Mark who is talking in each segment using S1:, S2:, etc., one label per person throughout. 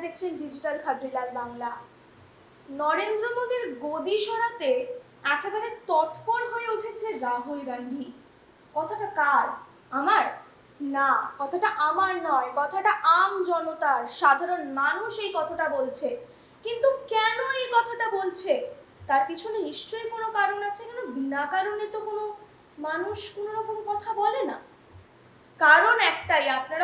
S1: দেখছেন ডিজিটাল খাবরিলাল বাংলা। নরেন্দ্র মোদীর গদি সরাতে একেবারে তৎপর হয়ে উঠেছে রাহুল গান্ধী। কথাটা কার? আমার? না, কথাটা আমার নয়, কথাটা আম জনতার, সাধারণ মানুষ এই কথাটা বলছে। কিন্তু কেন এই কথাটা বলছে? তার পিছনে নিশ্চয়ই কোনো কারণ আছে? কেন বিনা কারণে তো কোনো মানুষ কোনো রকম কথা বলে না। কারণ একটাই, আপনারা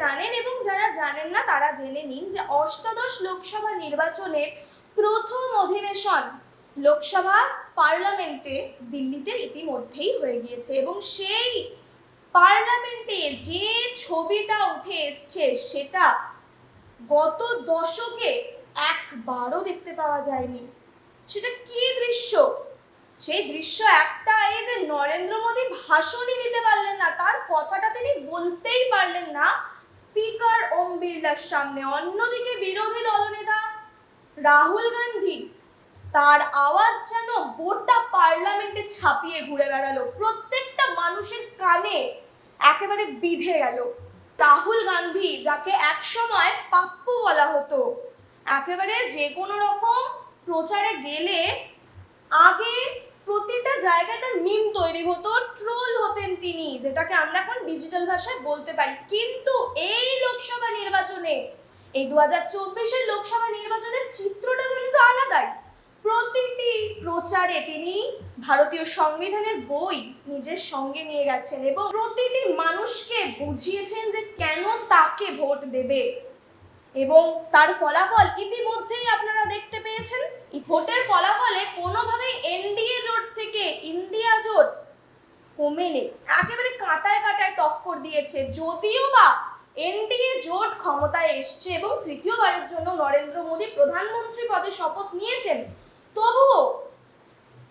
S1: জানেন এবং যারা জানেন না, তারা জেনে নিন যে অষ্টাদশ লোকসভা নির্বাচনের প্রথম অধিবেশন লোকসভা পার্লামেন্টে দিল্লিতে ইতিমধ্যেই হয়ে গিয়েছে এবং সেই পার্লামেন্টে যে ছবিটা উঠে এসছে, সেটা গত দশকে একবারও দেখতে পাওয়া যায়নি। সেটা কি দৃশ্য? সেই দৃশ্য একটা এই যে নরেন্দ্র মোদী ভাষণই দিতে পারলেন না, তার কথাটা তিনি বলতেই পারলেন না। স্পিকার ওম বিড়লার সামনে। অন্যদিকে বিরোধী দলনেতা রাহুল গান্ধী, তার আওয়াজ যেন গোটা পার্লামেন্টে ছাপিয়ে ঘুরে বেড়ালো। প্রত্যেকটা মানুষের কানে একেবারে বিধে গেল। রাহুল গান্ধী, যাকে একসময় পাপ্পু বলা হতো, একেবারে যে কোনো রকম প্রচারে গেলে আগে প্রতিটা জায়গায় তার মিম তৈরি হতো, ট্রোল হতেন তিনি, যেটাকে আমরা এখন ডিজিটাল ভাষায় বলতে পারি। কিন্তু এই দু হাজার চব্বিশের লোকসভা নির্বাচনের চিত্রটা যেন একটু আলাদাই। প্রতিটি প্রচারে তিনি ভারতীয় সংবিধানের বই নিজের সঙ্গে নিয়ে গেছেন এবং প্রতিটি মানুষকে বুঝিয়েছেন যে কেন তাকে ভোট দেবে এবং তার ফলাফল ইতিমধ্যেই আপনারা দেখতে পেয়েছেন। ভোটের ফলাফলে কোনোভাবেই এনডিএ জোট থেকে ইন্ডিয়া জোট কমে নেই একেবারে কাঁটায় কাঁটায় টক্কর দিয়েছে। যদিও বা এনডিএ জোট ক্ষমতায় এসছে এবং তৃতীয়বারের জন্য নরেন্দ্র মোদী প্রধানমন্ত্রী পদে শপথ নিয়েছেন। তবুও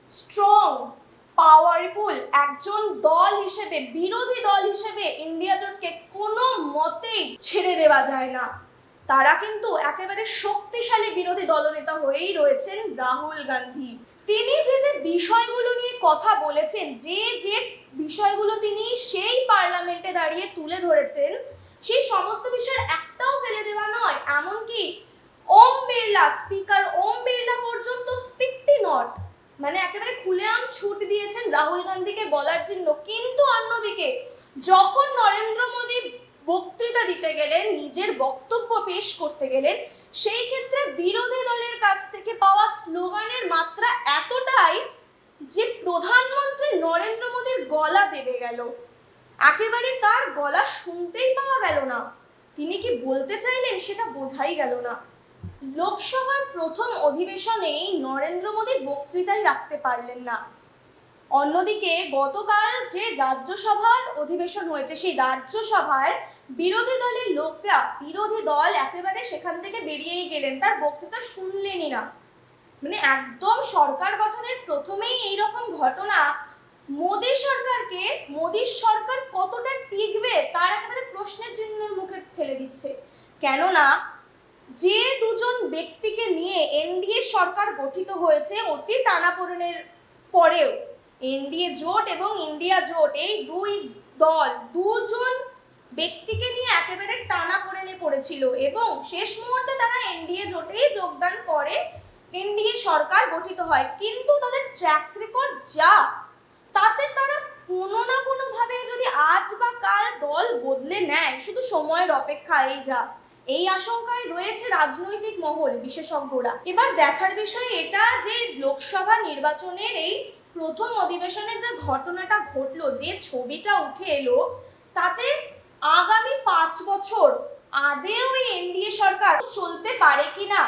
S1: স্ট্রং পাওয়ারফুল একজন দল হিসেবে, বিরোধী দল হিসেবে ইন্ডিয়া জোটকে কোনো মতেই ছেড়ে দেওয়া যায় না। তারা কিন্তু একেবারে শক্তিশালী বিরোধী দলনেতা হয়েই রয়েছেন রাহুল গান্ধী। তিনি যে যে বিষয়গুলো নিয়ে কথা বলেছেন, যে যে বিষয়গুলো তিনি সেই পার্লামেন্টে দাঁড়িয়ে তুলে ধরেছেন সেই সমস্ত বিষয়ের একটাও ফেলে দেওয়া নয়, এমনকি ওম বিড়লা স্পিকার ওম বিড়লা পর্যন্ত স্পিকটি নট। মানে একেবারে খুলেআম ছুট দিয়েছেন রাহুল গান্ধীকে বলার জন্য। কিন্তু অন্যদিকে, যখন নরেন্দ্র মোদী বক্তৃতা দিতে গেলেন, নিজের বক্তব্য পেশ করতে গেলেন, সেই ক্ষেত্রে বিরোধী দলের কাছ থেকে পাওয়া স্লোগানের মাত্রা এতটাই যে প্রধানমন্ত্রী নরেন্দ্র মোদীর গলা দেবে গেল। একেবারে তার গলা শুনতেই পাওয়া গেল না। তিনি কি বলতে চাইলেন সেটা বোঝাই গেল না। লোকসভার প্রথম অধিবেশনেই নরেন্দ্র মোদী বক্তৃতাই রাখতে পারলেন না। অন্যদিকে গতকাল যে রাজ্যসভার অধিবেশন হয়েছে, সেই রাজ্যসভার বিরোধী দলের লোকরা, বিরোধী দল একেবারে সেখান থেকে বেরিয়েই গেলেন, তার বক্তৃতা শুনলেনই না। মানে একদম সরকার গঠনের প্রথমেই এইরকম ঘটনা মোদী সরকারকে মোদীর সরকার কতটা টিকবে তার একেবারে প্রশ্নের চিহ্নের মুখে ফেলে দিচ্ছে। কেননা, যে দুজন ব্যক্তিকে নিয়ে এনডিএ সরকার গঠিত হয়েছে অতি টানাপোড়েনের পরেও, এনডিএ জোট এবং ইন্ডিয়া জোট, এই দুই দল দুজন ব্যক্তিকে নিয়ে একেবারে টানা পড়েনে পড়েছিল এবং শেষ মুহূর্তে তারা এনডিএ জোটেই যোগদান করে, এনডিএ সরকার গঠিত হয়। কিন্তু তাদের ট্র্যাক রেকর্ড যা তাতে তারা কোনো না কোনোভাবে যদি আজ বা কাল দল বদলে নেয়, শুধু সময়ের অপেক্ষা, এই যা, এই আশঙ্কায় রয়েছে রাজনৈতিক মহল বিশেষজ্ঞরা। এবার দেখার বিষয় এটা যে লোকসভা নির্বাচনের এই প্রথম অধিবেশনে যে ঘটনাটা ঘটলো, যে ছবিটা উঠে এলো, তাতে আগামী পাঁচ বছর আদেও এই এনডিএ সরকার চলতে পারে কিনা,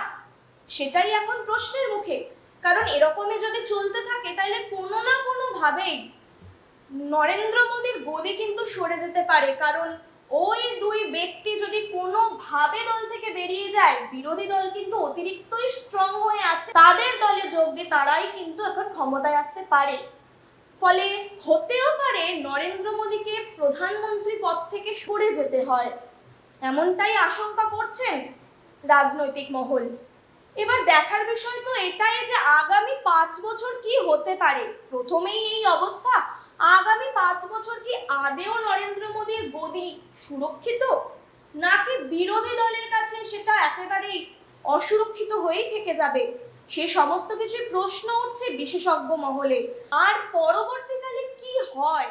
S1: সেটাই এখন প্রশ্নের মুখে। কারণ এরকমই যদি চলতে থাকে তাহলে কোনো না কোনো ভাবেই নরেন্দ্র মোদীর গদি কিন্তু সরে যেতে পারে। কারণ ওই দুই ব্যক্তি যদি কোনোভাবে দল থেকে বেরিয়ে যায়, বিরোধী দল কিন্তু অতিরিক্তই স্ট্রং হয়ে আছে। তাদের দলে যোগ দিয়ে তারাই কিন্তু এখন ক্ষমতায় আসতে পারে। ফলে হতেও পারে নরেন্দ্র মোদীকে প্রধানমন্ত্রী পদ থেকে সরে যেতে হয়। এমনটাই আশঙ্কা করছেন রাজনৈতিক মহল। এবার দেখার বিষয় তো এটাই যে আগামী পাঁচ বছর কি হতে পারে। প্রথমেই এই অবস্থা। আগামী পাঁচ বছর কি আদেও নরেন্দ্র মোদীর গদি সুরক্ষিত? নাকি বিরোধী দলের কাছে সেটা একেবারেই অসুরক্ষিত হয়েই থেকে যাবে? সে সমস্ত কিছু প্রশ্ন উঠছে বিশেষজ্ঞ মহলে। আর পরবর্তীকালে কি হয়?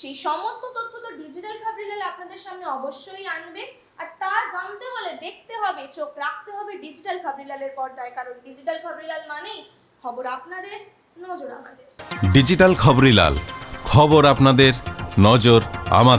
S1: সেই সমস্ত তথ্য তো ডিজিটাল খাবরিলাল আপনাদের সামনে অবশ্যই আনবে। আর তা জানতে হলে দেখতে হবে, চোখ রাখতে হবে ডিজিটাল খাবরিলালের পর্দায়। কারণ ডিজিটাল খাবরিলাল মানেই খবর আপনাদের, নজর আমাদের।
S2: ডিজিটাল খবরিলাল, খবর আপনাদের, নজর আমাদের।